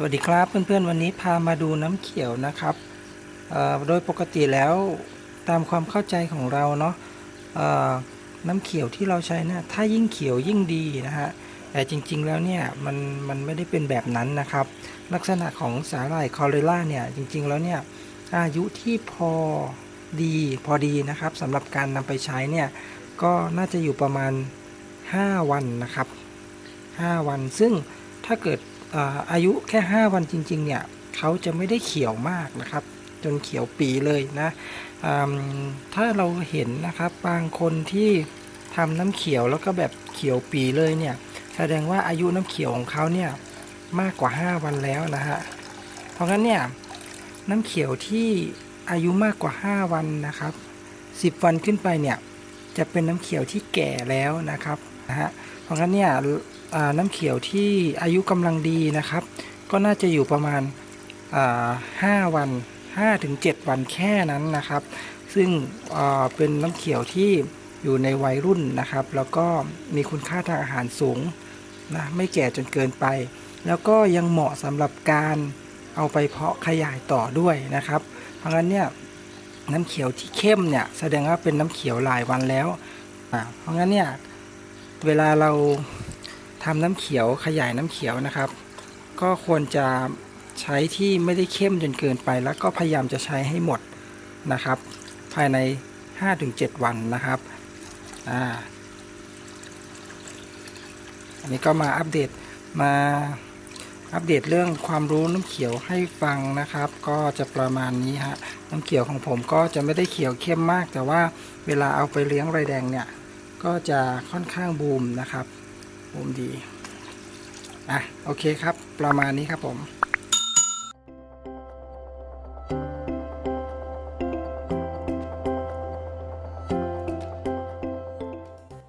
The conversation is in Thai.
สวัสดีครับเพื่อนๆวันนี้พามาดูน้ำเขียวนะครับโดยปกติแล้วตามความเข้าใจของเราเนาะน้ำเขียวที่เราใช้นะถ้ายิ่งเขียวยิ่งดีนะฮะแต่จริงๆแล้วเนี่ยมันมันไม่ได้เป็นแบบนั้นนะครับ ลักษณะของสาหร่ายคอเรล่าเนี่ยจริงๆแล้วเนี่ยอายุที่พอดีพอดีนะครับสำหรับการนำไปใช้เนี่ยก็น่าจะอยู่ประมาณ 5 วันนะครับ 5 วันซึ่งถ้าเกิด อายุแค่ 5 วันจริง ๆ เนี่ยเขาจะไม่ได้เขียวมากนะครับ จนเขียวปีเลยนะถ้าเราเห็นนะครับบางคนที่ทำน้ำเขียวแล้วก็แบบเขียวปีเลยเนี่ย แสดงว่าอายุน้ำเขียวของเขาเนี่ยมากกว่า 5 วันแล้วนะฮะเพราะงั้นเนี่ยน้ำเขียวที่อายุมากกว่า 5 วันนะครับ 10 วันขึ้นไปเนี่ยจะเป็นน้ำเขียวที่แก่แล้วนะครับนะฮะเพราะงั้นเนี่ย น้ำเขียวที่อายุกำลังดีนะครับ ก็น่าจะอยู่ประมาณาห้าวัน5ถึง7วันแค่นั้นนะครับ ซึ่งเป็นน้ำเขียวที่อยู่ในวัยรุ่นนะครับ แล้วก็มีคุณค่าทางอาหารสูงนะไม่แก่จนเกินไป แล้วก็ยังเหมาะสำหรับการเอาไปเพาะขยายต่อด้วยนะครับ เพราะงั้นเนี่ยน้ำเขียวที่เข้มเนี่ยแสดงว่าเป็นน้ำเขียวหลายวันแล้ว เพราะงั้นเนี่ยเวลาเรา ทำน้ำเขียวขยายน้ำเขียวนะครับ ก็ควรจะใช้ที่ไม่ได้เข้มจนเกินไป แล้วก็พยายามจะใช้ให้หมดนะครับ ภายใน 5-7 วันนะครับอ่าอันนี้ก็มาอัปเดตมาอัปเดตเรื่องความรู้น้ำเขียวให้ฟังนะครับ ก็จะประมาณนี้ฮะน้ำเขียวของผมก็จะไม่ได้เขียวเข้มมาก แต่ว่าเวลาเอาไปเลี้ยงไรแดงเนี่ย ก็จะค่อนข้างบูมนะครับ มุมดีอะโอเคครับ ประมาณนี้ครับผม